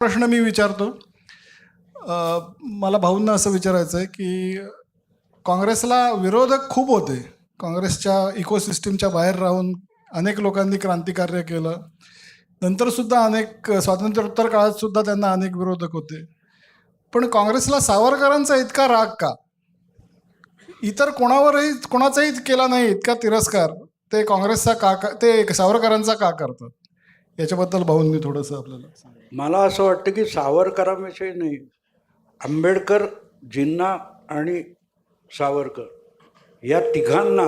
प्रश्न मी विचारतो. मला भाऊंना असं विचारायचं आहे की काँग्रेसला विरोधक खूप होते. काँग्रेसच्या इकोसिस्टीमच्या बाहेर राहून अनेक लोकांनी क्रांतिकार्य केलं. नंतरसुद्धा अनेक स्वातंत्र्योत्तर काळात सुद्धा त्यांना अनेक विरोधक होते. पण काँग्रेसला सावरकरांचा इतका राग का? इतर कोणावरही कोणाचाही केला नाही इतका तिरस्कार. ते काँग्रेसचा का का ते सावरकरांचा का करतात? याच्याबद्दल भाऊंनी थोडंसं आपल्याला मला असं वाटतं की सावरकरांविषयी नाही आंबेडकर जिन्ना आणि सावरकर या तिघांना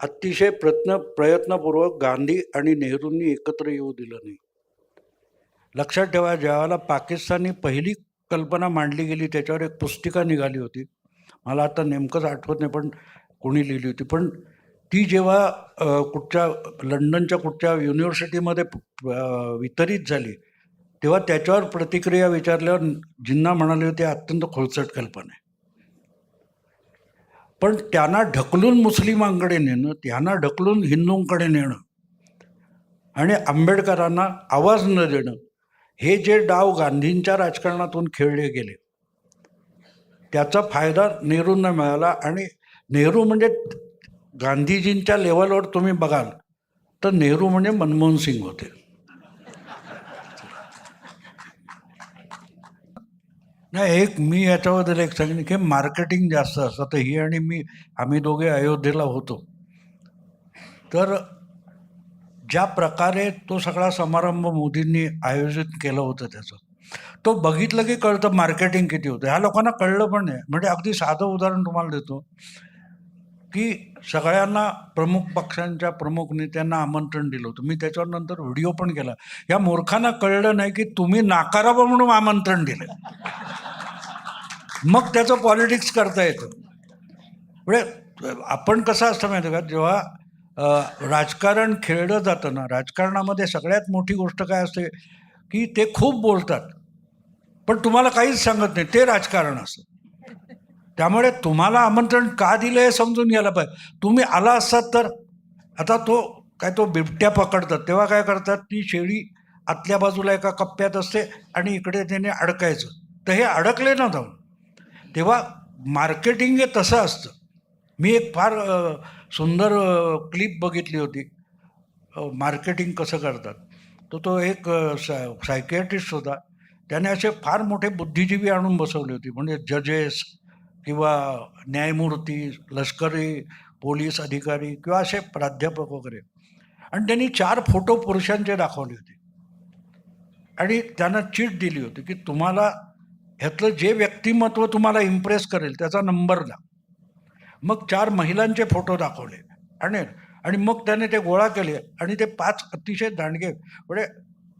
अतिशय प्रयत्न प्रयत्नपूर्वक गांधी आणि नेहरूंनी एकत्र येऊ दिलं नाही. लक्षात ठेवा ज्यावेळेला पाकिस्तानी पहिली कल्पना मांडली गेली त्याच्यावर एक पुस्तिका निघाली होती. मला आता नेमकंच आठवत नाही पण कोणी लिहिली होती. पण ती जेव्हा कुठच्या लंडनच्या कुठच्या युनिव्हर्सिटीमध्ये वितरित झाली तेव्हा त्याच्यावर प्रतिक्रिया विचारल्यावर जिन्ना म्हणाले होते अत्यंत खोलचट कल्पना आहे. पण त्यांना ढकलून मुस्लिमांकडे नेणं त्यांना ढकलून हिंदूंकडे नेणं आणि आंबेडकरांना आवाज न देणं हे जे डाव गांधींच्या राजकारणातून खेळले गेले त्याचा फायदा नेहरूंना मिळाला आणि नेहरू म्हणजे गांधीजींच्या लेवलवर तुम्ही बघाल तर नेहरू म्हणजे मनमोहन सिंग होते. नाही एक मी याच्याबद्दल एक सांगेन की मार्केटिंग जास्त असतं तर ही आणि मी आम्ही दोघे अयोध्येला होतो. तर ज्या प्रकारे तो सगळा समारंभ मोदींनी आयोजित केलं होतं त्याचं तो बघितलं की कळतं मार्केटिंग किती होतं. ह्या लोकांना कळलं पण नाही. म्हणजे अगदी साधं उदाहरण तुम्हाला देतो. की सगळ्यांना प्रमुख पक्षांच्या प्रमुख नेत्यांना आमंत्रण दिलं होतं. मी त्याच्यावर नंतर व्हिडिओ पण केला. या मूर्खांना कळलं नाही की तुम्ही नाकारावं म्हणून आमंत्रण दिलं मग त्याचं पॉलिटिक्स करता येतं. म्हणजे आपण कसं असतं माहिती आहे का? जेव्हा राजकारण खेळलं जातं ना राजकारणामध्ये सगळ्यात मोठी गोष्ट काय असते की ते खूप बोलतात. पण तुम्हाला काहीच सांगत नाही ते राजकारण असतं. त्यामुळे तुम्हाला आमंत्रण का दिलं हे समजून घ्यायला पाहिजे. तुम्ही आला असतात तर आता तो काय तो बिबट्या पकडतात. तेव्हा काय करतात ती शेळी आतल्या बाजूला एका कप्प्यात असते आणि इकडे त्याने अडकायचं. तर हे अडकले ना जाऊन. तेव्हा मार्केटिंग हे तसं असतं. मी एक फार सुंदर क्लिप बघितली होती. मार्केटिंग कसं करतात. तर तो एक सायकियाट्रिस्ट होता. त्याने असे फार मोठे बुद्धिजीवी आणून बसवले होते. म्हणजे जजेस किंवा न्यायमूर्ती लष्करी पोलीस अधिकारी किंवा असे प्राध्यापक वगैरे. आणि त्यांनी चार फोटो पुरुषांचे दाखवले होते. आणि त्यांना चीट दिली होती की तुम्हाला ह्यातलं जे व्यक्तिमत्व तुम्हाला इम्प्रेस करेल त्याचा नंबर द्या. मग चार महिलांचे फोटो दाखवले. आणि आणि मग त्याने ते गोळा केले आणि ते पाच अतिशय दांडगे. म्हणजे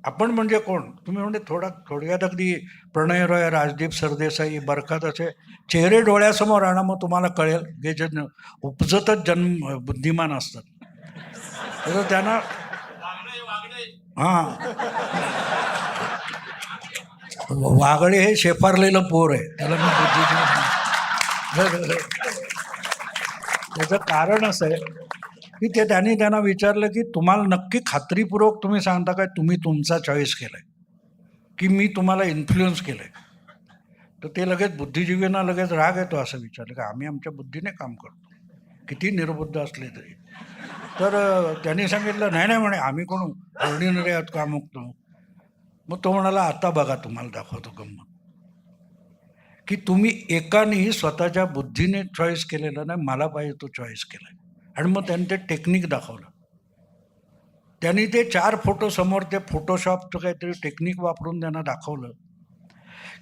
आपण म्हणजे कोण? तुम्ही म्हणजे थोडा थोडक्यात अगदी प्रणय रॉय राजदीप सरदेसाई बरखात असे चेहरे डोळ्यासमोर आणा मग तुम्हाला कळेल जे जन उपजतच जन्म बुद्धिमान असतात. तर त्यांना हां. वागळे हे शेफारलेलं पोर आहे. त्याला मी बुद्धिजीवी त्याचं कारण असं आहे की ते त्यांनी त्यांना विचारलं की तुम्हाला नक्की खात्रीपूर्वक तुम्ही सांगता काय? तुम्ही तुमचा चॉईस केलाय. की मी तुम्हाला इन्फ्लुअन्स केलंय. तर ते लगेच बुद्धिजीवींना लगेच राग येतो असं विचारलं. की आम्ही आमच्या बुद्धीने काम करतो. किती निर्बुद्ध असले तरी. तर त्यांनी सांगितलं नाही नाही म्हणे आम्ही कोण ऑर्डिनरी आहोत का मुक्त मग तो म्हणाला आता बघा तुम्हाला दाखवतो गंमत. की तुम्ही एकानेही स्वतःच्या बुद्धीने चॉईस केलेला नाही मला पाहिजे तो चॉईस केला आणि मग त्यांनी ते टेक्निक दाखवलं. त्यांनी ते चार फोटो समोर ते फोटोशॉपचं काहीतरी टेक्निक वापरून त्यांना दाखवलं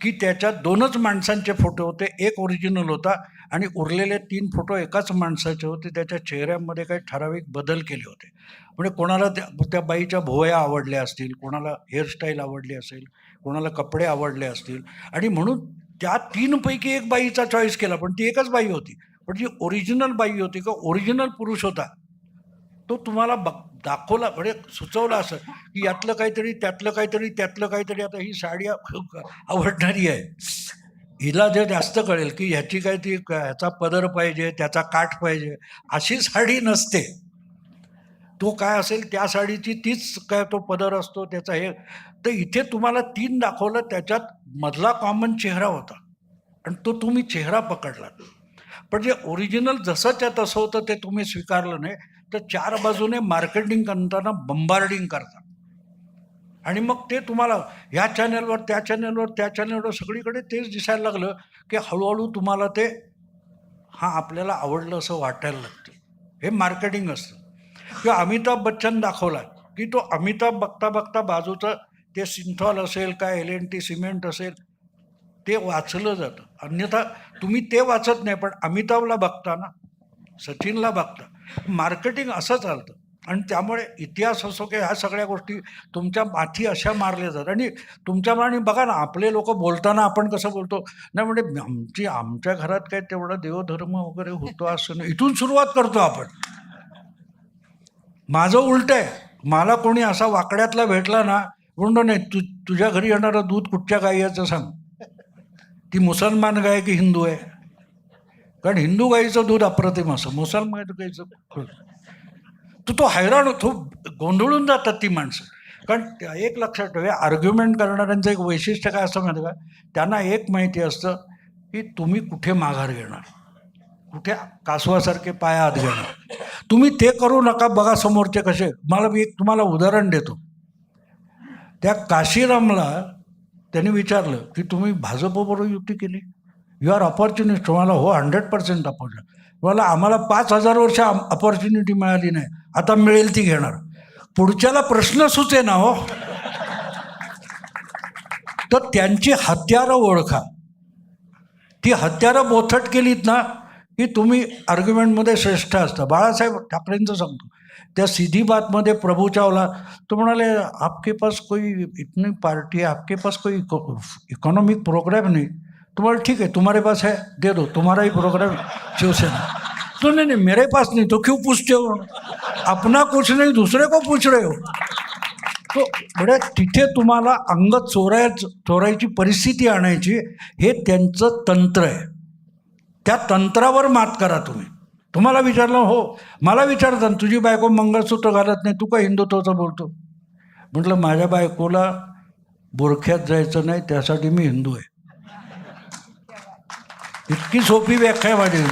की त्याच्यात दोनच माणसांचे फोटो होते. एक ओरिजिनल होता आणि उरलेले तीन फोटो एकाच माणसाचे होते. त्याच्या चेहऱ्यामध्ये काही ठराविक बदल केले होते. म्हणजे कोणाला त्या त्या बाईच्या भोया आवडल्या असतील कोणाला हेअरस्टाईल आवडली असेल कोणाला कपडे आवडले असतील. आणि म्हणून त्या तीनपैकी एक बाईचा चॉईस केला पण ती एकच बाई होती. पण जी ओरिजिनल बाई होती का ओरिजिनल पुरुष होता तो तुम्हाला बघ दाखवला म्हणजे सुचवला असं की यातलं काहीतरी त्यातलं काहीतरी त्यातलं काहीतरी आता ही साडी आवडणारी आहे. हिला जे जास्त कळेल की ह्याची काय ती ह्याचा पदर पाहिजे त्याचा काठ पाहिजे अशी साडी नसते. तो काय असेल त्या साडीची तीच काय तो पदर असतो त्याचा हे. तर इथे तुम्हाला तीन दाखवलं त्याच्यात मधला कॉमन चेहरा होता. आणि तो तुम्ही चेहरा पकडला पण जे ओरिजिनल जसंच्या तसं होतं ते तुम्ही स्वीकारलं नाही तर चार बाजूने मार्केटिंग करताना बंबार्डिंग करता आणि मग ते तुम्हाला ह्या चॅनलवर त्या चॅनलवर त्या चॅनलवर सगळीकडे तेच दिसायला लागलं की हळूहळू तुम्हाला ते हां आपल्याला आवडलं असं वाटायला लागतं. हे मार्केटिंग असतं. किंवा अमिताभ बच्चन दाखवला की तो अमिताभ बघता बघता बाजूचं ते सिंथॉल असेल काय एल एन टी सिमेंट असेल ते वाचलं जातं. अन्यथा तुम्ही ते वाचत नाही पण अमिताभला बघता ना सचिनला बघता. मार्केटिंग असं चालतं. आणि त्यामुळे इतिहास असो की ह्या सगळ्या गोष्टी तुमच्या माथी अशा मारल्या जातात. आणि तुमच्या आणि बघा ना आपले लोक बोलताना आपण कसं बोलतो? नाही म्हणजे आमची आमच्या घरात काय तेवढा देवधर्म वगैरे होतो असं नाही. इथून सुरुवात करतो आपण. माझं उलट आहे. मला कोणी असा वाकड्यातला भेटला ना म्हणतो नाही तू तुझ्या घरी येणारं दूध कुठच्या गायीचं सांग? ती मुसलमान गाय की हिंदू आहे. कारण हिंदू गाईचं दूध अप्रतिम असं मुसलमान गाईचं तर तो हैराण होतो गोंधळून जातात ती माणसं. कारण त्या- एक लक्षात ठेवा आर्ग्युमेंट करणाऱ्यांचं एक वैशिष्ट्य काय असतं माहिती का? त्यांना एक माहिती असतं की तुम्ही कुठे माघार घेणार? कुठे कासवासारखे पाया आत घेणार? तुम्ही ते करू नका बघा समोरचे कसे. मला मी एक तुम्हाला उदाहरण देतो. त्या काशीरामला त्यांनी विचारलं की तुम्ही भाजपबरोबर युती केली? यू आर ऑपॉर्च्युनिस्ट तुम्हाला हो हंड्रेड पर्सेंट ऑपॉर्च्युनिटी मला आम्हाला पाच हजार वर्ष ऑपॉर्च्युनिटी मिळाली नाही. आता मिळेल ती घेणार. पुढच्याला प्रश्न सुचे ना हो. तर त्यांची हत्यारं ओळखा. ती हत्यारं बोथट केलीत ना की तुम्ही आर्ग्युमेंटमध्ये श्रेष्ठ असता. बाळासाहेब ठाकरेंचं सांगतो. त्या सीधी बातमध्ये प्रभू चावला. तो म्हणाले आपके पास कोई इतनी पार्टी है आपके पास कोई इकोनॉमिक प्रोग्राम नहीं. तुम्हारा ठीक है तुम्हारे पास है दे दो तुम्हारा ही प्रोग्राम शिवसेना. तो नहीं नहीं मेरे पास नहीं तो क्यों पूछते हो? अपना कुछ नहीं दूसरे को पूछ रहे हो. तो म्हणजे तिथे तुम्हाला अंग चोराय चोरायची परिस्थिती आणायची हे त्यांचं तंत्र आहे. त्या तंत्रावर मात करा तुम्ही. तुम्हाला विचारलं हो मला विचारतात तुझी बायको मंगळसूत्र घालत नाही तू का हिंदुत्वाचं बोलतो? म्हटलं माझ्या बायकोला बोरख्यात जायचं नाही त्यासाठी मी हिंदू आहे. इतकी सोपी व्याख्या आहे माझी.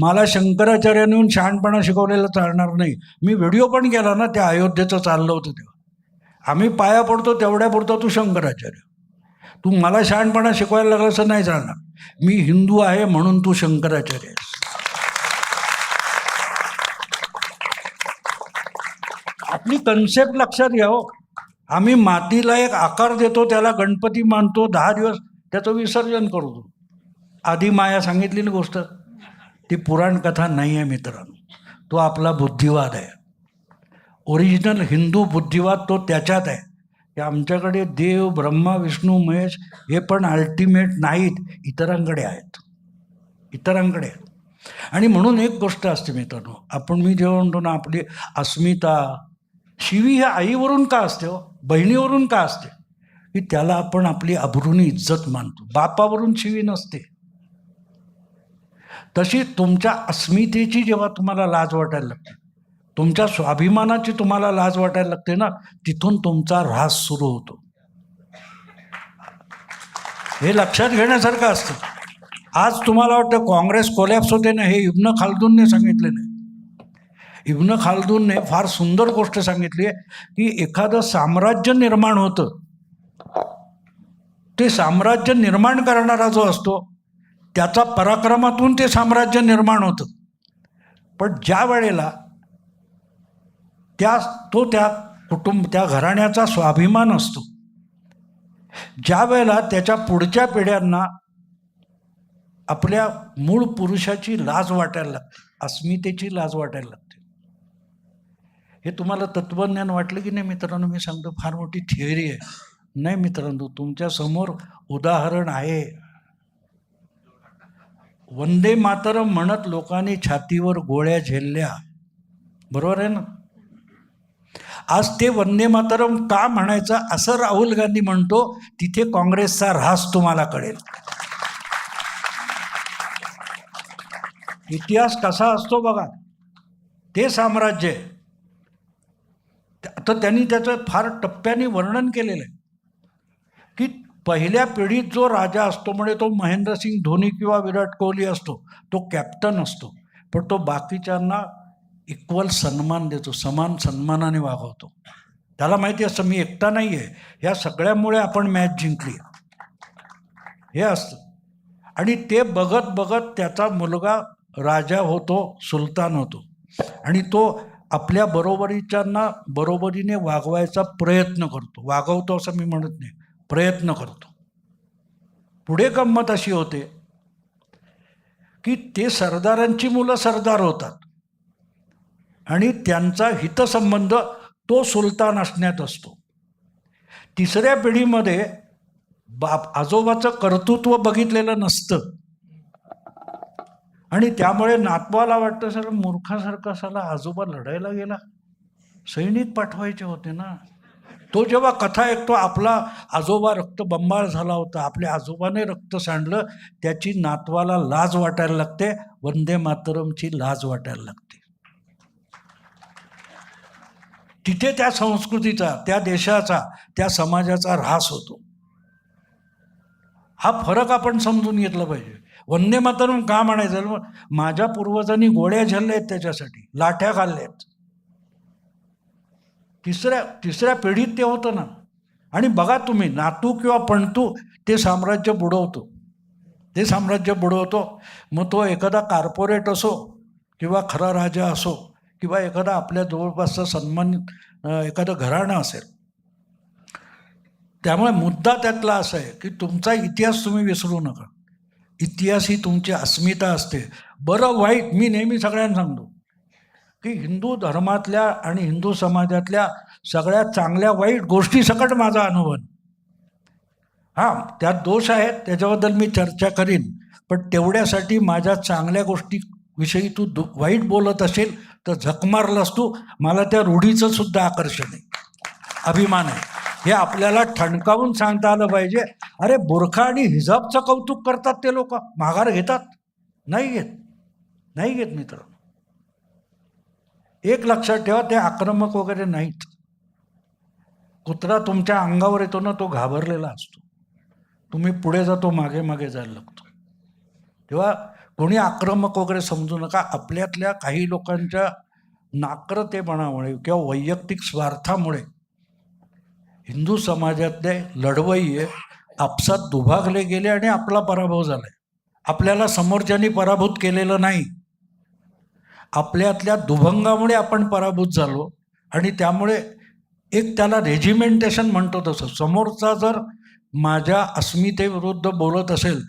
मला शंकराचार्याने येऊन शहाणपणा शिकवलेलं चालणार नाही. मी व्हिडिओ पण केला ना त्या अयोध्येचं चाललं होतं तेव्हा. आम्ही पाया पडतो तेवढ्या पडतो तू शंकराचार्य. तू मला शहाणपणा शिकवायला लागलं असं नाही चालणार. मी हिंदू आहे म्हणून तू शंकराचार्य आहेस. आपली कन्सेप्ट लक्षात घ्या हो. आम्ही मातीला एक आकार देतो त्याला गणपती मानतो दहा दिवस त्याचं विसर्जन करतो आधी माया सांगितलेली गोष्ट ती पुराण कथा नाही आहे मित्रांनो. तो आपला बुद्धिवाद आहे. ओरिजिनल हिंदू बुद्धिवाद तो त्याच्यात आहे. की आमच्याकडे देव ब्रह्मा विष्णू महेश हे पण अल्टिमेट नाहीत इतरांकडे आहेत. इतरांकडे आहेत. आणि म्हणून एक गोष्ट असते मित्रांनो आपण मी जेव्हा म्हणतो ना आपली अस्मिता शिवी ह्या आईवरून का असते हो? बहिणीवरून का असते? की त्याला आपण आपली अब्रुनी इज्जत मानतो. बापावरून शिवी नसते. तशी तुमच्या अस्मितेची जेव्हा तुम्हाला लाज वाटायला लागते तुमच्या स्वाभिमानाची तुम्हाला लाज वाटायला लागते ना तिथून तुमचा ऱ्हास सुरू होतो. हे लक्षात घेण्यासारखं असतं. आज तुम्हाला वाटतं काँग्रेस कोलॅप्स होते ना हे इब्न खालदूनने सांगितले नाही. इब्न खालदूनने फार सुंदर गोष्ट सांगितली आहे की एखादं साम्राज्य निर्माण होतं. ते साम्राज्य निर्माण करणारा जो असतो त्याचा पराक्रमातून ते साम्राज्य निर्माण होतं. पण ज्या वेळेला त्या तो त्या कुटुंब त्या घराण्याचा स्वाभिमान असतो. ज्या वेळेला त्याच्या पुढच्या पिढ्यांना आपल्या मूळ पुरुषाची लाज वाटायला लागते अस्मितेची लाज वाटायला लागते. हे तुम्हाला तत्वज्ञान वाटलं की नाही मित्रांनो? मी सांगतो फार मोठी थिअरी आहे. नाही मित्रांनो तुमच्यासमोर उदाहरण आहे. वंदे मातरम म्हणत लोकांनी छातीवर गोळ्या झेलल्या. बरोबर आहे ना? आज ते वंदे मातरम का म्हणायचं असं राहुल गांधी म्हणतो तिथे काँग्रेसचा ऱ्हास तुम्हाला कळेल. इतिहास कसा असतो बघा ते साम्राज्य. आहे तर त्यांनी त्याचं फार टप्प्याने वर्णन केलेलं आहे. की पहिल्या पिढीत जो राजा असतो म्हणजे तो महेंद्रसिंग धोनी किंवा विराट कोहली असतो तो कॅप्टन असतो. पण तो बाकीच्यांना इक्वल सन्मान देतो समान सन्मानाने वागवतो. त्याला माहिती असतं मी एकटा नाही आहे ह्या सगळ्यामुळे आपण मॅच जिंकली. हे असतं. आणि ते बघत बघत त्याचा मुलगा राजा होतो सुलतान होतो. आणि तो आपल्या बरोबरीच्यांना बरोबरीने वागवायचा प्रयत्न करतो. वागवतो असं मी म्हणत नाही. प्रयत्न करतो. पुढे गंमत अशी होते की ते सरदारांची मुलं सरदार होतात. आणि त्यांचा हितसंबंध तो सुलतान असण्यात असतो. तिसऱ्या पिढीमध्ये बाप आजोबाचं कर्तृत्व बघितलेलं नसतं. आणि त्यामुळे नातवाला वाटतं सर मूर्खासारखा साला आजोबा लढायला गेला. सैनिक पाठवायचे होते ना. तो जेव्हा कथा ऐकतो आपला आजोबा रक्त बंबाळ झाला होता. आपल्या आजोबाने रक्त सांडलं त्याची नातवाला लाज वाटायला लागते. वंदे मातरमची लाज वाटायला लागते. तिथे त्या संस्कृतीचा त्या देशाचा त्या समाजाचा ऱ्हास होतो. हा फरक आपण समजून घेतला पाहिजे. वंदे मातरम का म्हणायचं? माझ्या पूर्वजांनी गोळ्या झेलल्या आहेत त्याच्यासाठी लाठ्या खाल्ल्या आहेत. तिसऱ्या तिसऱ्या पिढीत ते होतं ना. आणि बघा तुम्ही नातू किंवा पणतू ते साम्राज्य बुडवतो. ते साम्राज्य बुडवतो. मग तो एखादा कार्पोरेट असो किंवा खरा राजा असो किंवा एखादा आपल्या जवळपासचा सन्मान एखादं घराणं असेल. त्यामुळे मुद्दा त्यातला असा आहे की तुमचा इतिहास तुम्ही विसरू नका. इतिहास ही तुमची अस्मिता असते. बरं वाईट मी नेहमी सगळ्यांना सांगतो की हिंदू धर्मातल्या आणि हिंदू समाजातल्या सगळ्या चांगल्या वाईट गोष्टी सकट माझा अनुभव हां त्यात दोष आहेत त्याच्याबद्दल मी चर्चा करीन. पण तेवढ्यासाठी माझ्या चांगल्या गोष्टीविषयी तू दु वाईट बोलत असेल तर झक मारलास तू मला त्या रूढीचं सुद्धा आकर्षण आहे. अभिमान आहे. हे आपल्याला ठणकावून सांगता आलं पाहिजे. अरे बुरखा आणि हिजाबचं कौतुक करतात ते लोक. माघार घेतात. नाही घेत. नाही घेत मित्र. एक लक्षात ठेवा ते आक्रमक वगैरे नाहीत. कुत्रा तुमच्या अंगावर येतो ना तो घाबरलेला असतो. तुम्ही पुढे जातो मागे मागे जायला लागतो. तेव्हा कोणी आक्रमक वगैरे समजू नका. आपल्यातल्या काही लोकांच्या नाक्रतेपणामुळे किंवा वैयक्तिक स्वार्थामुळे हिंदू समाजातले लढवय्ये आपसात दुभागले गेले आणि आपला पराभव झालाय. आपल्याला समोरच्यांनी पराभूत केलेलं नाही. आपल्यातल्या दुभंगामुळे आपण पराभूत झालो आणि त्यामुळे एक त्याला रेजिमेंटेशन म्हणतो तसं. समोरचा जर माझ्या अस्मितेविरुद्ध बोलत असेल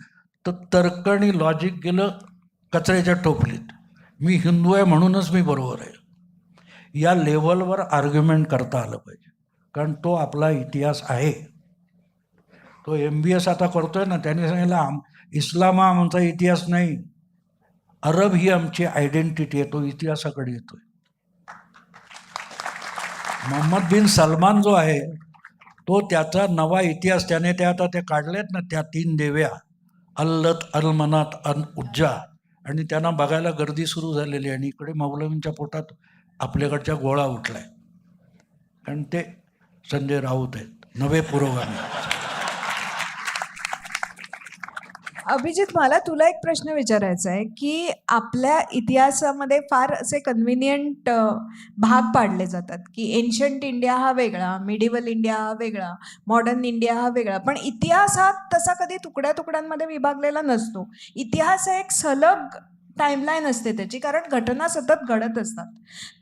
तर तर्क आणि लॉजिक गेलं कचऱ्याच्या टोपलीत. मी हिंदू आहे म्हणूनच मी बरोबर आहे. या लेवलवर आर्ग्युमेंट करता आलं पाहिजे. कारण तो आपला इतिहास आहे. तो एम बी एस आता करतोय ना त्याने सांगितलं आम इस्लाम हा आमचा इतिहास नाही. अरब ही आमची आयडेंटिटी आहे तो इतिहासाकडे येतोय. मोहम्मद बिन सलमान जो आहे तो त्याचा नवा इतिहास त्याने त्या आता ते काढलेत ना त्या तीन देव्या. अल्लत अलमनात अन उज्जा. आणि त्यांना बघायला गर्दी सुरू झालेली आहे आणि इकडे मौलवींच्या पोटात आपल्याकडच्या गोळा उठलाय. कारण ते संजय राऊत आहेत. नवे पुरोगामी. अभिजित मला तुला एक प्रश्न विचारायचा आहे की आपल्या इतिहासामध्ये फार असे कन्व्हिनियंट भाग पाडले जातात की एन्शंट इंडिया हा वेगळा मिडिवल इंडिया हा वेगळा मॉडर्न इंडिया हा वेगळा. पण इतिहास हा तसा कधी तुकड्या तुकड्यांमध्ये विभागलेला नसतो. इतिहास हा एक सलग टाईमलाईन असते त्याची कारण घटना सतत घडत असतात.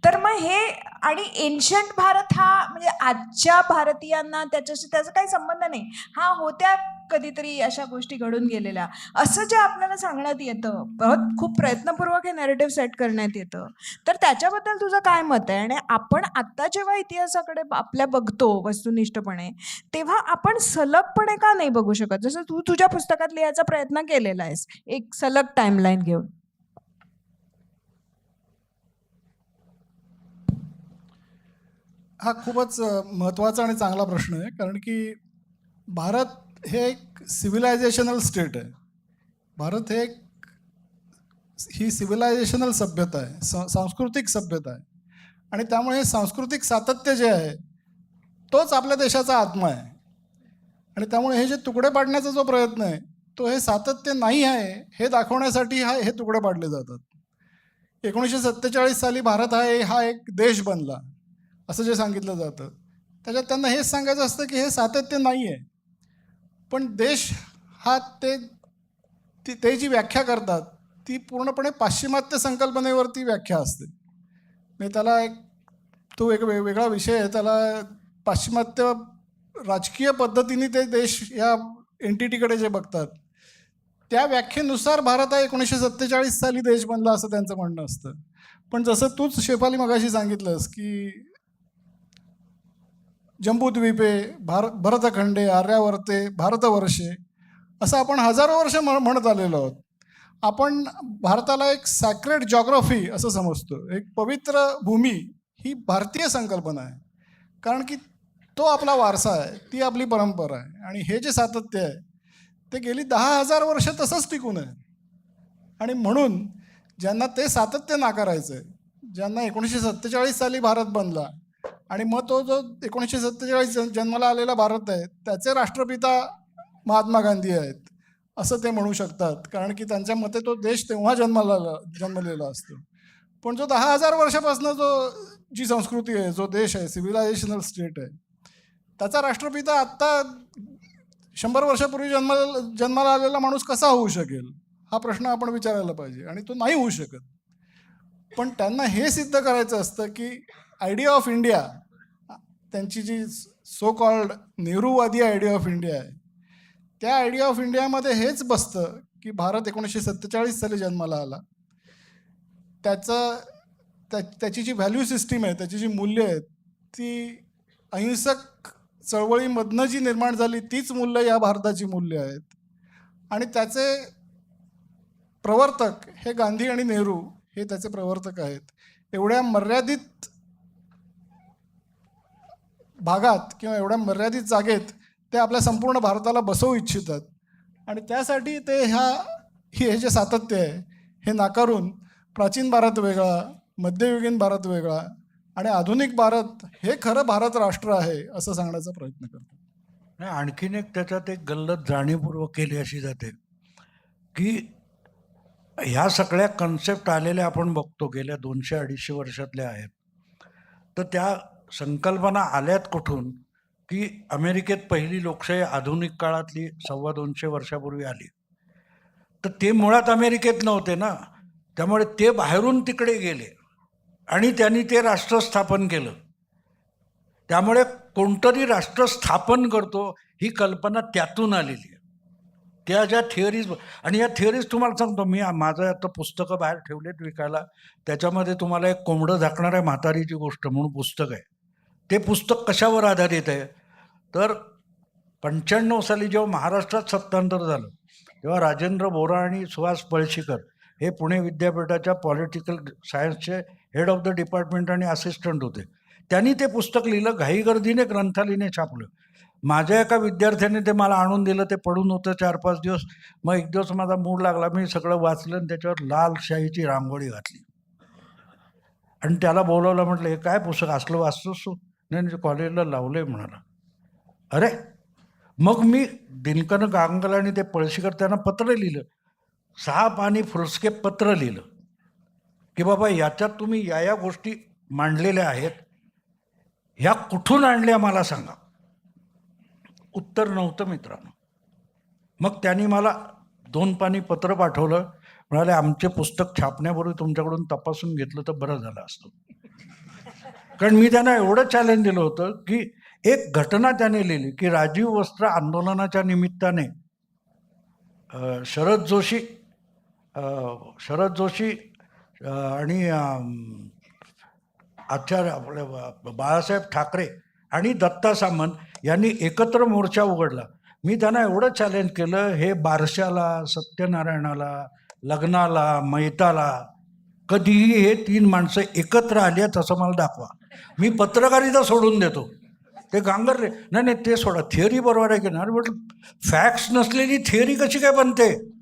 तर मग हे आणि एन्शंट भारत हा म्हणजे आजच्या भारतीयांना त्याच्याशी त्याचा काही संबंध नाही. हा होत्या कधीतरी अशा गोष्टी घडून गेलेल्या. असं जे आपल्याला सांगण्यात येतं खूप प्रयत्नपूर्वक हे नॅरेटिव्ह सेट करण्यात येतं. तर त्याच्याबद्दल तुझं काय मत आहे? आणि आपण आत्ता जेव्हा इतिहासाकडे आपल्या बघतो वस्तुनिष्ठपणे तेव्हा आपण सलगपणे का नाही बघू शकत? जसं तू तुझ्या पुस्तकात लिहायचा प्रयत्न केलेला आहेस एक सलग टाइमलाईन घेऊन. हा खूपच महत्त्वाचा महत्त्वाचा आणि चांगला प्रश्न आहे. कारण की भारत हे एक सिव्हिलायझेशनल स्टेट आहे. भारत हे एक ही सिव्हिलायझेशनल सभ्यता आहे. सांस्कृतिक सभ्यता आहे. आणि त्यामुळे हे सांस्कृतिक सातत्य जे आहे तोच आपल्या देशाचा आत्मा आहे. आणि त्यामुळे हे जे तुकडे पाडण्याचा जो प्रयत्न आहे तो हे सातत्य नाही आहे हे दाखवण्यासाठी हा हे तुकडे पाडले जातात. एकोणीसशे सत्तेचाळीस साली भारत हा हा एक देश बनला असं जे सांगितलं जातं. त्याच्यात त्यांना हेच सांगायचं असतं की हे सातत्य नाही आहे पण देश हा ते ती ते जी व्याख्या करतात ती पूर्णपणे पाश्चिमात्य संकल्पनेवरती व्याख्या असते. म्हणजे त्याला एक तो एक वेगळा विषय आहे. त्याला पाश्चिमात्य राजकीय पद्धतीने ते देश या एनटीटीकडे जे बघतात त्या व्याख्येनुसार भारत हा एकोणीसशे सत्तेचाळीस साली देश बनला असं त्यांचं म्हणणं असतं. पण जसं तूच शेफाली मगाशी सांगितलंस की जम्बूद्वीपे भार भरतखंडे आर्यावर्ते भारतवर्षे असं आपण हजारो वर्ष म्हण म्हणत आलेलो आहोत. आपण भारताला एक सॅक्रेड जॉग्रफी असं समजतो. एक पवित्र भूमी ही भारतीय संकल्पना आहे. कारण की तो आपला वारसा आहे ती आपली परंपरा आहे. आणि हे जे सातत्य आहे ते गेली दहा हजार वर्ष तसंच टिकून आहे. आणि म्हणून ज्यांना ते सातत्य नाकारायचं आहे ज्यांना एकोणीसशे सत्तेचाळीस साली भारत बनला आणि मग तो जो एकोणीसशे सत्तेचाळीस जन्माला आलेला भारत आहे त्याचे राष्ट्रपिता महात्मा गांधी आहेत असं ते म्हणू शकतात. कारण की त्यांच्या मते तो देश तेव्हा जन्माला आला- जन्मलेला असतो. पण जो दहा हजार वर्षापासून जो जी संस्कृती आहे जो देश आहे सिव्हिलायझेशनल स्टेट आहे त्याचा राष्ट्रपिता आत्ता शंभर वर्षापूर्वी जन्मा जन्माला आलेला माणूस कसा होऊ शकेल? हा प्रश्न आपण विचारायला पाहिजे. आणि तो नाही होऊ शकत. पण त्यांना हे सिद्ध करायचं असतं की आयडिया ऑफ इंडिया त्यांची जी सो कॉल्ड नेहरूवादी आयडिया ऑफ इंडिया आहे त्या आयडिया ऑफ इंडियामध्ये हेच बसतं की भारत एकोणीसशे सत्तेचाळीस साली जन्माला आला. त्याचं त्या त्याची जी व्हॅल्यू सिस्टीम आहे त्याची जी मूल्य आहेत ती अहिंसक चळवळीमधनं जी निर्माण झाली तीच मूल्य या भारताची मूल्य आहेत. आणि त्याचे प्रवर्तक हे गांधी आणि नेहरू हे त्याचे प्रवर्तक आहेत. एवढ्या मर्यादित भागात किंवा एवढ्या मर्यादित जागेत ते आपल्या संपूर्ण भारताला बसवू इच्छितात. आणि त्यासाठी ते ह्या हे जे सातत्य आहे हे नाकारून प्राचीन भारत वेगळा मध्ययुगीन भारत वेगळा आणि आधुनिक भारत हे खरं भारत राष्ट्र आहे असं सांगण्याचा प्रयत्न करतो. नाही आणखीन एक त्याच्यात एक गल्लत जाणीवपूर्वक केली अशी जाते की ह्या सगळ्या कन्सेप्ट आलेल्या आपण बघतो गेल्या दोनशे अडीचशे वर्षातल्या आहेत. तर त्या संकल्पना आल्यात कुठून की अमेरिकेत पहिली लोकशाही आधुनिक काळातली सव्वा दोनशे वर्षापूर्वी आली. तर ते मुळात अमेरिकेत नव्हते ना त्यामुळे ते बाहेरून तिकडे गेले आणि त्यांनी ते राष्ट्र स्थापन केलं. त्यामुळे कोणतरी राष्ट्र स्थापन करतो ही कल्पना त्यातून आलेली आहे. त्या ज्या थिअरीज आणि या थिअरीज तुम्हाला सांगतो मी माझं आता पुस्तकं बाहेर ठेवलेत विकायला त्याच्यामध्ये तुम्हाला एक कोंबडं झाकणाऱ्या म्हातारीची गोष्ट म्हणून पुस्तक आहे. ते पुस्तक कशावर आधारित आहे? तर पंच्याण्णव साली जेव्हा महाराष्ट्रात सत्तांतर झालं तेव्हा राजेंद्र बोरा आणि सुहास पळशीकर हे पुणे विद्यापीठाच्या पॉलिटिकल सायन्सचे हेड ऑफ द डिपार्टमेंट आणि असिस्टंट होते. त्यांनी ते पुस्तक लिहिलं घाईगर्दीने ग्रंथालीने छापलं. माझ्या एका विद्यार्थ्याने ते मला आणून दिलं ते पडून होतं चार पाच दिवस. मग एक दिवस माझा मूड लागला मी सगळं वाचलं आणि त्याच्यावर लाल शाहीची रांगोळी घातली. आणि त्याला बोलवलं म्हटलं हे काय पुस्तक? असलं वाचतोस तू? नाही नाही, कॉलेजला लावलंय म्हणाला. अरे मग मी दिनकन गांगल आणि ते पळशीकर त्यांना पत्र लिहिलं. सहा पाणी फुलस्केप पत्र लिहिलं. की बाबा याच्यात तुम्ही या या गोष्टी मांडलेल्या आहेत. ह्या कुठून आणल्या मला सांगा. उत्तर नव्हतं मित्रांनो. मग त्यांनी मला दोन पाणी पत्र पाठवलं. म्हणाले आमचे पुस्तक छापण्यापूर्वी तुमच्याकडून तपासून घेतलं तर बरं झालं असतं. कारण मी त्यांना एवढं चॅलेंज दिलं होतं की एक घटना त्याने लिहिली की राजीव वस्त्र आंदोलनाच्या निमित्ताने शरद जोशी शरद जोशी आणि आचार्य आपले बा- बाळासाहेब ठाकरे आणि दत्ता सामंत यांनी एकत्र मोर्चा उघडला. मी त्यांना एवढं चॅलेंज केलं हे बारशाला सत्यनारायणाला लग्नाला मैताला कधीही हे तीन माणसं एकत्र आली आहेत असं मला दाखवा. मी पत्रकारिता सोडून देतो. ते गांगरले नाही नाही ते सोडा. थिअरी बरोबर आहे की नाही? म्हटलं फॅक्ट्स नसलेली थिअरी कशी काय बनते?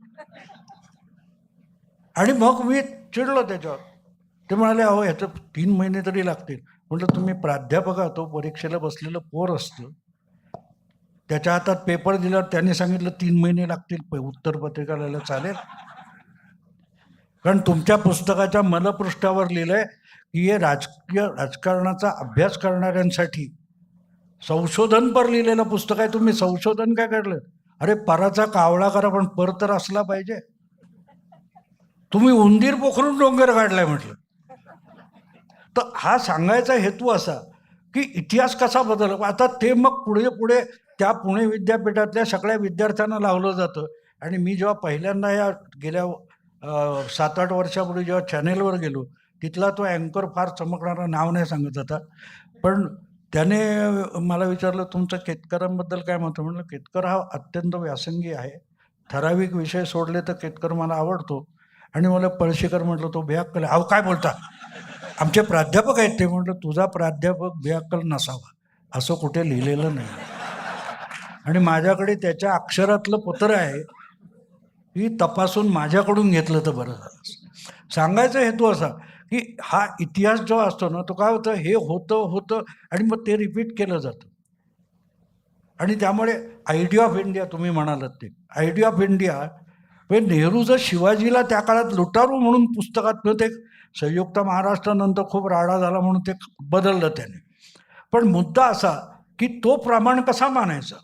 आणि मग मी चिडलो त्याच्यावर. ते म्हणाले अहो ह्याचं तीन महिने तरी लागतील. म्हटलं तुम्ही प्राध्यापक आहात, तो परीक्षेला बसलेलं पोर असतं. त्याच्या हातात पेपर दिल्यावर त्यांनी सांगितलं तीन महिने लागतील प- उत्तरपत्रिका लिहायला चालेल. कारण तुमच्या पुस्तकाच्या मलपृष्ठावर लिहिलंय की हे राजकीय राजकारणाचा अभ्यास करणाऱ्यांसाठी संशोधनपर लिहिलेलं पुस्तक आहे. तुम्ही संशोधन काय काढलं अरे पराचा कावळा करा पण पर तर असला पाहिजे. तुम्ही उंदीर पोखरून डोंगर काढलाय म्हटलं. तर हा सांगायचा हेतू असा की इतिहास कसा बदल आता ते मग पुढे पुढे त्या पुणे विद्यापीठातल्या सगळ्या विद्यार्थ्यांना लावलं जातं. आणि मी जेव्हा पहिल्यांदा या गेल्या सात आठ वर्षापूर्वी जेव्हा चॅनेलवर गेलो तिथला तो अँकर फार चमकणारं नाव नाही सांगत आता पण त्याने मला विचारलं तुमचं केतकरांबद्दल काय मत? म्हणलं केतकर हा अत्यंत व्यासंगी आहे. ठराविक विषय सोडले तर केतकर मला आवडतो. आणि मला पळशीकर म्हटलं तो बेअक्कल अहो काय बोलता? आमचे प्राध्यापक आहेत ते. म्हटलं तुझा प्राध्यापक बेअक्कल नसावा. असं कुठे लिहिलेलं नाही. आणि माझ्याकडे त्याच्या अक्षरातलं पत्र आहे ही तपासून माझ्याकडून घेतलं तर बरं झालं. सांगायचा हेतू असा की हा इतिहास जो असतो ना तो काय होतं? हे होतं होतं आणि मग ते रिपीट केलं जातं. आणि त्यामुळे आयडिया ऑफ इंडिया तुम्ही म्हणालात ते. आयडिया ऑफ इंडिया म्हणजे नेहरू जर शिवाजीला त्या काळात लुटारू म्हणून पुस्तकात ते संयुक्त महाराष्ट्रानंतर खूप राडा झाला म्हणून ते बदललं त्याने. पण मुद्दा असा की तो प्रमाण कसा मानायचा?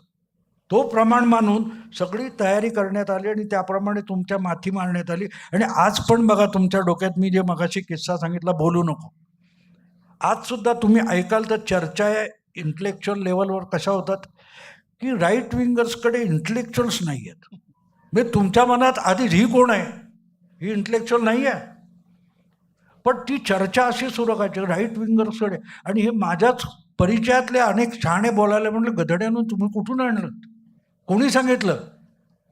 तो प्रमाण मानून सगळी तयारी करण्यात आली आणि त्याप्रमाणे तुमच्या माथी मारण्यात आली. आणि आज पण बघा तुमच्या डोक्यात मी जे मगाशी किस्सा सांगितला बोलू नको. आज सुद्धा तुम्ही ऐकाल तर चर्चा आहे इंटलेक्च्युअल लेवलवर कशा होतात? की राईट विंगर्सकडे इंटलेक्च्युअल्स नाही आहेत म्हणजे तुमच्या मनात आधी ही कोण आहे? ही इंटलेक्च्युअल नाही आहे पण ती चर्चा अशी सुरू करायची राईट विंगर्सकडे आणि हे माझ्याच परिचयातले अनेक शहाणे बोलायला म्हटलं गधड्यानं तुम्ही कुठून आणलं कोणी सांगितलं?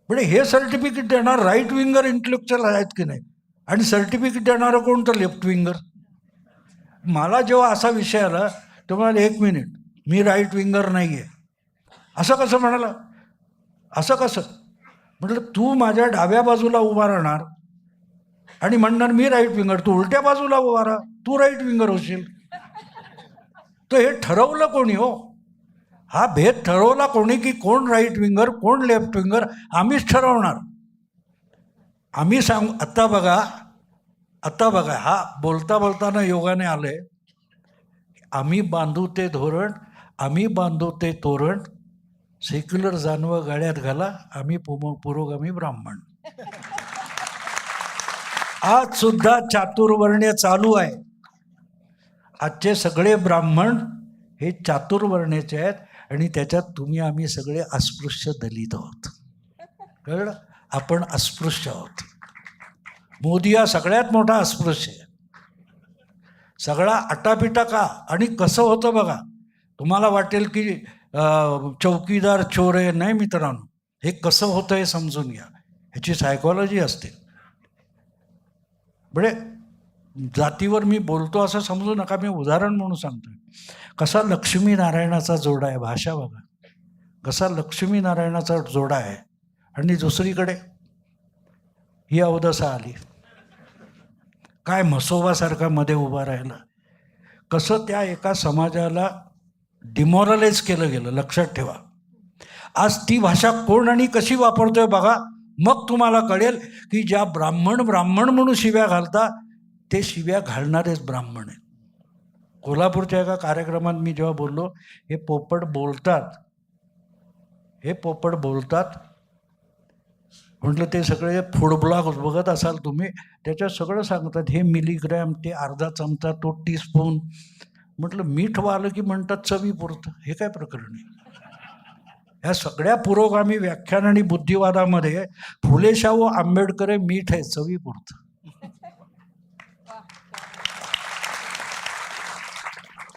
म्हणजे हे सर्टिफिकेट देणार राईट विंगर इंटलेक्च्युअल आहेत की नाही? आणि सर्टिफिकेट देणारं कोण तर लेफ्ट विंगर मला जेव्हा असा विषय आला तो म्हणाला एक मिनिट मी राईट विंगर नाही आहे असं कसं म्हणाला? असं कसं? म्हटलं तू माझ्या डाव्या बाजूला उभा राहणार आणि म्हणणार मी राईट विंगर तू उलट्या बाजूला उभा राहा तू राईट विंगर होशील. तर हे ठरवलं कोणी हो? हा भेद ठरवला कोणी की कोण राईट विंगर कोण लेफ्ट विंगर आम्हीच ठरवणार. आम्ही सांग आत्ता बघा आत्ता बघा हा बोलता बोलताना योगाने आले. आम्ही बांधू ते धोरण आम्ही बांधू ते तोरण सेक्युलर जानवं गाड्यात घाला आम्ही पुम पुरोगामी ब्राह्मण. आज सुद्धा चातुर्वर्ण्य चालू आहे. आजचे सगळे ब्राह्मण हे चातुर्वर्ण्याचे आहेत. आणि त्याच्यात तुम्ही आम्ही सगळे अस्पृश्य दलित आहोत. कळलं? आपण अस्पृश्य आहोत. मोदी हा सगळ्यात मोठा अस्पृश्य आहे. सगळा आटापिटा का? आणि कसं होतं बघा? तुम्हाला वाटेल की चौकीदार चोर आहे. नाही मित्रांनो हे कसं होतं हे समजून घ्या. ह्याची सायकॉलॉजी असते. म्हणजे जातीवर मी बोलतो असं समजू नका मी उदाहरण म्हणून सांगतोय. कसा लक्ष्मीनारायणाचा जोडा आहे भाषा बघा. कसा लक्ष्मीनारायणाचा जोडा आहे. आणि दुसरीकडे ही अवदसा आली. काय म्हसोबासारखा मध्ये उभा राहिला. कसं त्या एका समाजाला डिमॉरलाइज केलं गेलं लक्षात ठेवा. आज ती भाषा कोण आणि कशी वापरतोय बघा. मग तुम्हाला कळेल की ज्या ब्राह्मण ब्राह्मण म्हणून शिव्या घालता ते शिव्या घालणारेच ब्राह्मण आहेत. कोल्हापूरच्या एका कार्यक्रमात मी जेव्हा बोललो हे पोपट बोलतात. हे पोपट बोलतात. म्हटलं ते सगळे फूड ब्लॉग बघत असाल तुम्ही त्याच्यात सगळं सांगतात. हे मिलीग्रॅम ते अर्धा चमचा तो टीस्पून. म्हटलं मीठ वालं की म्हणतात चवीपुरतं हे काय प्रकरण आहे? ह्या सगळ्या पुरोगामी व्याख्यान आणि बुद्धिवादामध्ये फुले शाहू आंबेडकर हे मीठ आहे चवीपुरतं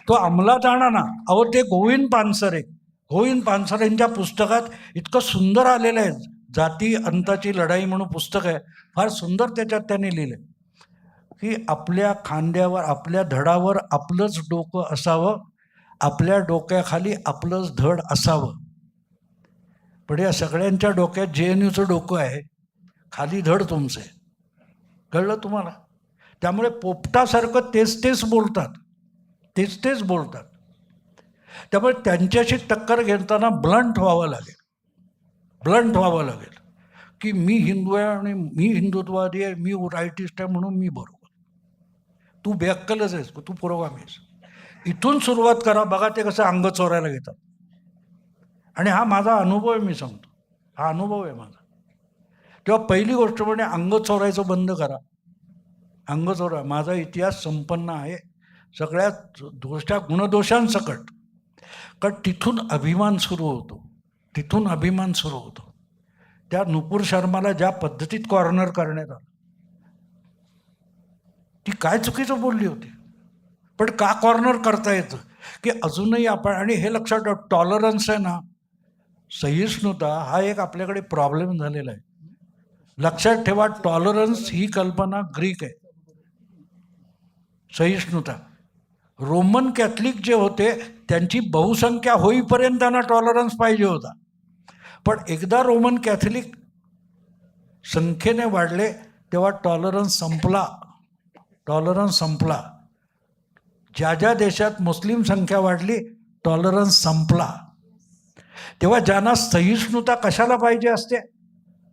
तो अंमलात आणा ना. अहो ते गोविंद पानसरे गोविंद पानसरेंच्या पुस्तकात इतकं सुंदर आलेलं आहे. जाती अंताची लढाई म्हणून पुस्तक आहे. फार सुंदर त्याच्यात त्यांनी लिहिलं की आपल्या खांद्यावर आपल्या धडावर आपलंच डोकं असावं. आपल्या डोक्याखाली आपलंच धड असावं. पण या सगळ्यांच्या डोक्यात जे एन यूचं डोकं आहे. खाली धड तुमचं आहे. कळलं तुम्हाला? त्यामुळे पोपटासारखं तेच तेच बोलतात. तेच तेच बोलतात. त्यामुळे त्यांच्याशी टक्कर घेताना ब्लंट व्हावं लागेल. ब्लंट व्हावं लागेल. की मी हिंदू आहे आणि मी हिंदुत्ववादी आहे मी राईटिस्ट आहे म्हणून मी बरोबर. तू बेअक्कलच आहेस तू पुरोगामी आहेस. इथून सुरुवात करा बघा ते कसं अंग चोरायला घेतात. आणि हा माझा अनुभव आहे मी सांगतो. हा अनुभव आहे माझा. तेव्हा पहिली गोष्ट म्हणजे अंग चोरायचं बंद करा. अंग चोरा. माझा इतिहास संपन्न आहे. सगळ्यात दोषा गुणदोषांसकट. कारण तिथून अभिमान सुरू होतो. तिथून अभिमान सुरू होतो. त्या नुपूर शर्माला ज्या पद्धतीत कॉर्नर करण्यात आलं ती काय चुकीचं बोलली होती? पण का कॉर्नर करता येतं? की अजूनही आपण आणि हे लक्षात ठेव टॉलरन्स आहे ना. सहिष्णुता हा एक आपल्याकडे प्रॉब्लेम झालेला आहे. लक्षात ठेवा टॉलरन्स ही कल्पना ग्रीक आहे. सहिष्णुता रोमन कॅथलिक जे होते त्यांची बहुसंख्या होईपर्यंत त्यांना टॉलरन्स पाहिजे होता. पण एकदा रोमन कॅथलिक संख्येने वाढले तेव्हा टॉलरन्स संपला. टॉलरन्स संपला. ज्या ज्या देशात मुस्लिम संख्या वाढली टॉलरन्स संपला. तेव्हा ज्यांना सहिष्णुता कशाला पाहिजे असते?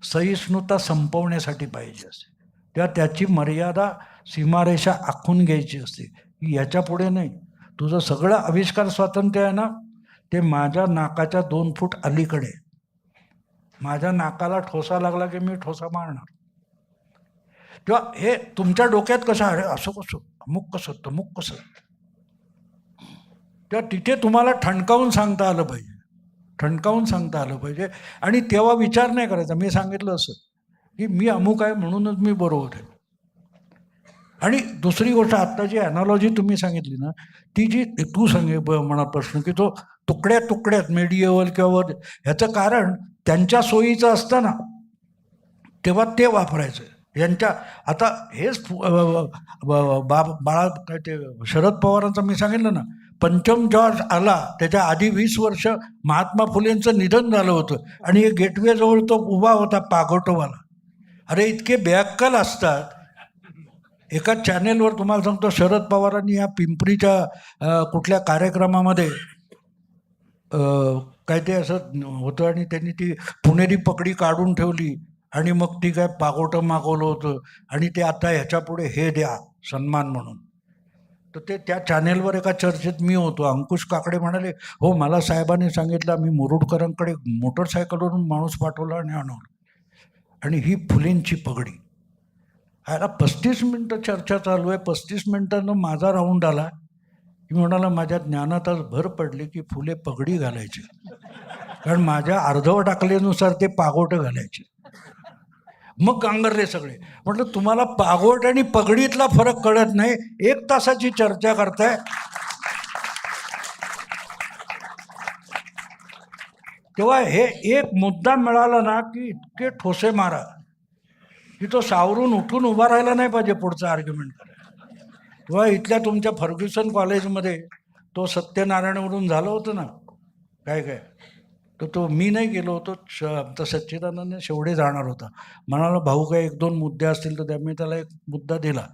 सहिष्णुता संपवण्यासाठी पाहिजे असते. तेव्हा त्याची मर्यादा सीमारेषा आखून घ्यायची असते. की याच्यापुढे नाही. तुझं सगळं आविष्कार स्वातंत्र्य आहे ना? ते माझ्या नाकाच्या दोन फूट अलीकडे. माझ्या नाकाला ठोसा लागला की मी ठोसा मारणार. किंवा हे तुमच्या डोक्यात कसं अरे असं कसं? अमुक कसं? तमुक कसं? तेव्हा तिथे तुम्हाला ठणकावून सांगता आलं पाहिजे. ठणकावून सांगता आलं पाहिजे. आणि तेव्हा विचार नाही करायचा. मी सांगितलं असं की मी अमुक आहे म्हणूनच मी बरोबर आहे. आणि दुसरी गोष्ट आत्ता जी ॲनॉलॉजी तुम्ही सांगितली ना ती जी तू सांगे म्हणा प्रश्न की तो तुकड्या तुकड्यात मेडिएवल किंवा ह्याचं कारण त्यांच्या सोयीचं असताना तेव्हा ते वापरायचं. यांच्या आता हेच फु- ब- बा बाळा काय ते शरद पवारांचं मी सांगितलं ना पंचम जॉर्ज आला त्याच्या आधी वीस वर्ष महात्मा फुलेंचं निधन झालं होतं आणि हे गेटवेजवळ तो उभा होता पागोटोवाला. अरे इतके बेअक्कल असतात एका चॅनेलवर तुम्हाला सांगतो शरद पवारांनी या पिंपरीच्या कुठल्या कार्यक्रमामध्ये काय ते असं होतं आणि त्यांनी ती पुणेरी पकडी काढून ठेवली आणि मग ती काय पागोटं मागवलं होतं आणि ते आता ह्याच्यापुढे हे द्या सन्मान म्हणून. तर ते त्या चॅनेलवर एका चर्चेत मी होतो. अंकुश काकडे म्हणाले हो मला साहेबांनी सांगितलं मी मुरुडकरांकडे मोटरसायकलवरून माणूस पाठवला आणि आणवलं. आणि ही फुलेंची पगडी. ह्याला पस्तीस मिनटं चर्चा चालू आहे. पस्तीस मिनटानं माझा राऊंड आला. की म्हणाला माझ्या ज्ञानात आज भर पडली की फुले पगडी घालायची. कारण माझ्या अर्धव टाकलेनुसार ते पागोटं घालायचे. मग गांगरले सगळे. म्हटलं तुम्हाला पागोट आणि पगडीतला फरक कळत नाही. एक तासाची चर्चा करताय. तेव्हा हे एक मुद्दा मिळाला ना की इतके ठोसे मारा. की तो सावरून उठून उभा राहायला नाही पाहिजे पुढचा आर्ग्युमेंट करायला किंवा इथल्या तुमच्या फर्ग्युसन कॉलेजमध्ये तो सत्यनारायणवरून झालं होतं ना? काय काय? तर तो मी नाही गेलो होतो. श आमचा सच्चिदानंद शेवडे जाणार होता. म्हणाला भाऊ काय एक दोन मुद्दे असतील तर त्या मी त्याला एक मुद्दा दिला.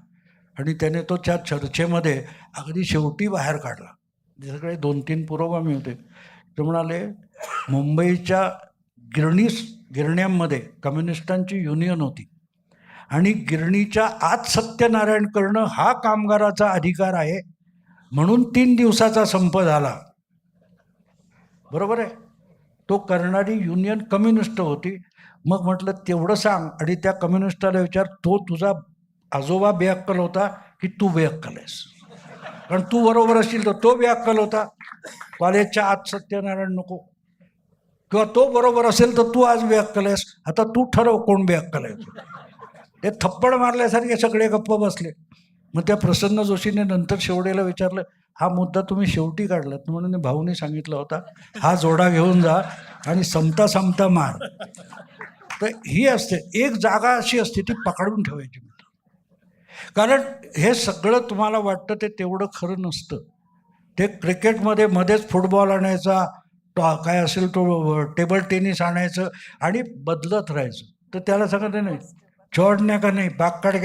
आणि त्याने तो त्या चर्चेमध्ये अगदी शेवटी बाहेर काढला. सगळे दोन तीन पुरोगामी होते. ते म्हणाले मुंबईच्या गिरणी गिरण्यांमध्ये कम्युनिस्टांची युनियन होती. आणि गिरणीच्या आत सत्यनारायण करणं हा कामगाराचा अधिकार आहे. म्हणून तीन दिवसाचा संप झाला. बरोबर आहे? तो करणारी युनियन कम्युनिस्ट होती. मग म्हटलं तेवढं सांग. आणि त्या कम्युनिस्टाला विचार तो तुझा आजोबा बेअक्कल होता की तू बेअक्कल आहेस? कारण तू बरोबर असशील तर तो बेअक्कल होता. कॉलेजच्या आत सत्यनारायण नको. किंवा तो बरोबर असेल तर तू आज बेअक्कल आहेस. आता तू ठरव कोण बेअक्कल आहे हे ते थप्पड मारल्यासारखे सगळे गप्प बसले. मग त्या प्रसन्न जोशीने नंतर शेवडेला विचारलं हा मुद्दा तुम्ही शेवटी काढलात. म्हणून भाऊने सांगितला होता हा जोडा घेऊन जा आणि समता समता मार. तर ही असते एक जागा अशी असते ती पकडून ठेवायची कारण हे सगळं तुम्हाला वाटतं ते तेवढं खरं नसतं. ते क्रिकेटमध्ये मध्येच फुटबॉल आणायचा टॉ काय असेल तो टेबल टेनिस आणायचं आणि बदलत राहायचं. तर त्याला सांगत नाही. चोडण्या का नाही बाग काढ